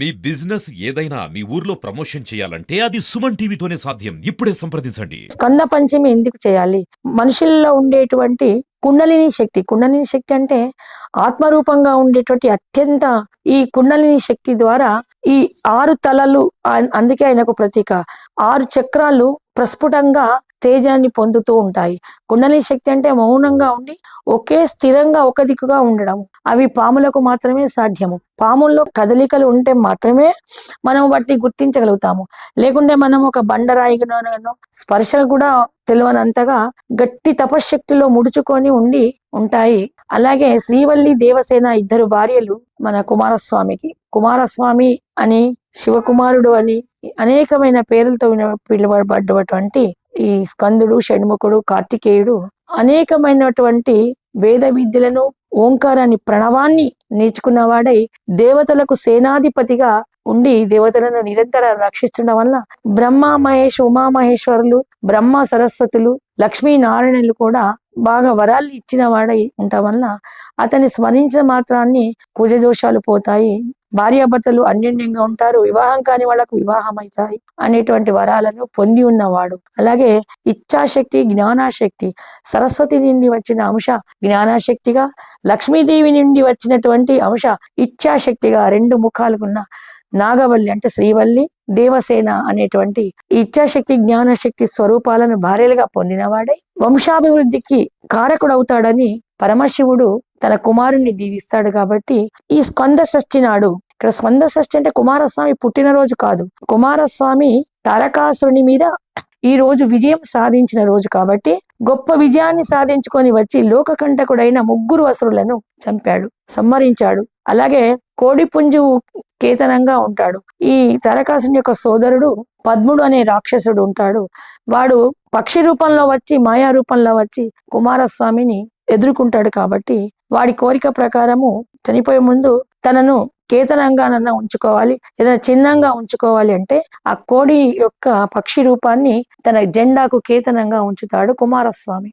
మీ business ఏదైనా మీ ఊర్లో promotion చేయాలంటే అది సుమన్ టీవీతోనే సాధ్యం. ఇప్పుడే సంప్రదించండి. స్కంద పంచమి ఎందుకు చేయాలి? మనుషుల్లో ఉండేటువంటి కుండలిని శక్తి. కుండలిని శక్తి అంటే ఆత్మరూపంగా ఉండేటువంటి అత్యంత ఈ కుండలిని శక్తి ద్వారా ఈ ఆరు తలలు అందుకే ఆయనకు ప్రతీక. ఆరు చక్రాలు ప్రస్ఫుటంగా తేజాన్ని పొందుతూ ఉంటాయి. కుండలి శక్తి అంటే మౌనంగా ఉండి ఒకే స్థిరంగా ఒక దిక్కుగా ఉండడం అవి పాములకు మాత్రమే సాధ్యము. పాముల్లో కదలికలు ఉంటే మాత్రమే మనం వాటిని గుర్తించగలుగుతాము. లేకుంటే మనం ఒక బండరాయిగానో స్పర్శ కూడా తెలియనంతగా గట్టి తపశ్శక్తిలో ముడుచుకొని ఉండి ఉంటాయి. అలాగే శ్రీవల్లి దేవసేన ఇద్దరు భార్యలు మన కుమారస్వామికి. కుమారస్వామి అని శివకుమారుడు అని అనేకమైన పేర్లతో పిలువబడ్డటువంటి ఈ స్కందుడు షణ్ముఖుడు కార్తికేయుడు అనేకమైనటువంటి వేద విద్యలను ఓంకారాన్ని ప్రణవాన్ని నేర్చుకున్నవాడై దేవతలకు సేనాధిపతిగా ఉండి దేవతలను నిరంతరం రక్షించడం వల్ల బ్రహ్మ మహేష్ ఉమామహేశ్వరులు బ్రహ్మ సరస్వతులు లక్ష్మీ నారాయణులు కూడా బాగా వరాలు ఇచ్చిన వాడై ఉండటం వల్ల అతన్ని స్మరించిన మాత్రాన్ని కుజ దోషాలు పోతాయి. భార్యాభర్తలు అన్యోన్యంగా ఉంటారు. వివాహం కాని వాళ్ళకు వివాహం అవుతాయి అనేటువంటి వరాలను పొంది ఉన్నవాడు. అలాగే ఇచ్ఛాశక్తి జ్ఞానాశక్తి సరస్వతి నుండి వచ్చిన అంశ జ్ఞానాశక్తిగా లక్ష్మీదేవి నుండి వచ్చినటువంటి అంశ ఇచ్ఛాశక్తిగా రెండు ముఖాలుకున్న నాగవల్లి అంటే శ్రీవల్లి దేవసేన అనేటువంటి ఇచ్ఛాశక్తి జ్ఞానశక్తి స్వరూపాలను భార్యలుగా పొందినవాడే. వంశాభివృద్ధికి కారకుడవుతాడని పరమశివుడు తన కుమారుణ్ణి దీవిస్తాడు కాబట్టి ఈ స్కంద షష్ఠి నాడు ఇక్కడ స్కంద షష్ఠి అంటే కుమారస్వామి పుట్టినరోజు కాదు. కుమారస్వామి తారకాసురుని మీద ఈ రోజు విజయం సాధించిన రోజు కాబట్టి గొప్ప విజయాన్ని సాధించుకొని వచ్చి లోకకంటకుడైన ముగ్గురు అసురులను చంపాడు సంహరించాడు. అలాగే కోడిపుంజు కేతనంగా ఉంటాడు. ఈ తారకాసుని యొక్క సోదరుడు పద్ముడు అనే రాక్షసుడు ఉంటాడు. వాడు పక్షి రూపంలో వచ్చి మాయా రూపంలో వచ్చి కుమారస్వామిని ఎదుర్కొంటాడు కాబట్టి వాడి కోరిక ప్రకారము చనిపోయే ముందు తనను కేతనంగానన్నా ఉంచుకోవాలి ఏదైనా చిహ్నంగా ఉంచుకోవాలి అంటే ఆ కోడి యొక్క పక్షి రూపాన్ని తన జెండాకు కేతనంగా ఉంచుతాడు కుమారస్వామి.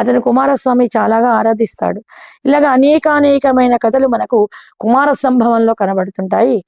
అతను కుమారస్వామి చాలాగా ఆరాధిస్తాడు. ఇలాగ అనేక అనేకమైన కథలు మనకు కుమార సంభవంలో కనబడుతుంటాయి.